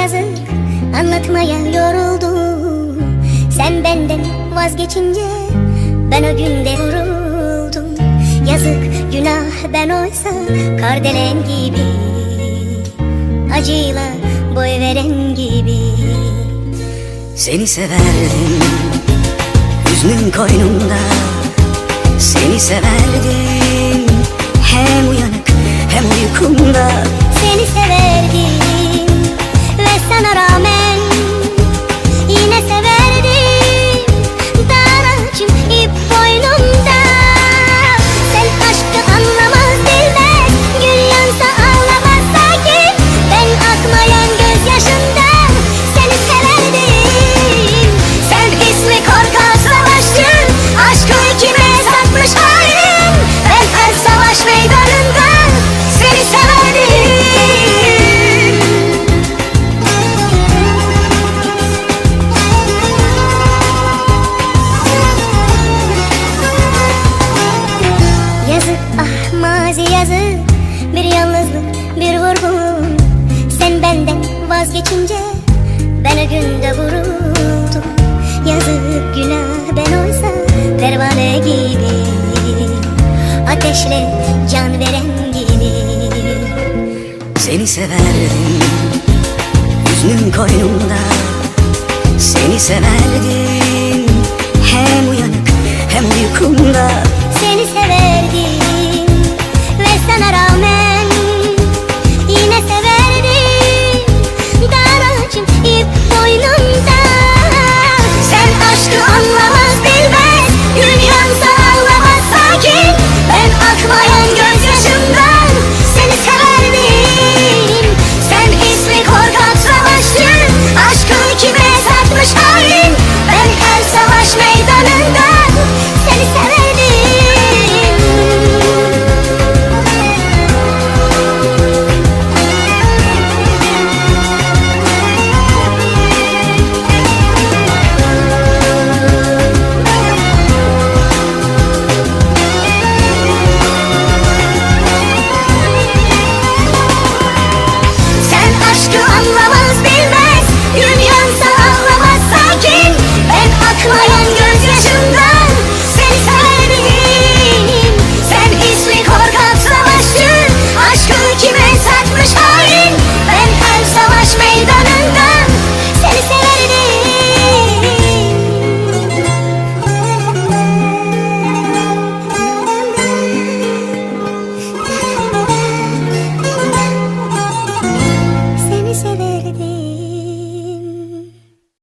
Anlatmaya yoruldum. Sen benden vazgeçince Ben o günde vuruldum. Yazık günah ben oysa Kardelen gibi Acıyla boy veren gibi. Seni severdim Hüznün koynumda Seni severdim Hem uyanık hem uykumda. Seni severdim vazgeçince Ben o günde vuruldum. Yazık günah ben oysa Pervane gibi Ateşle can veren gibi. Seni severdim Hüznün koynumda. Seni severdim Hem uyanık hem uykumda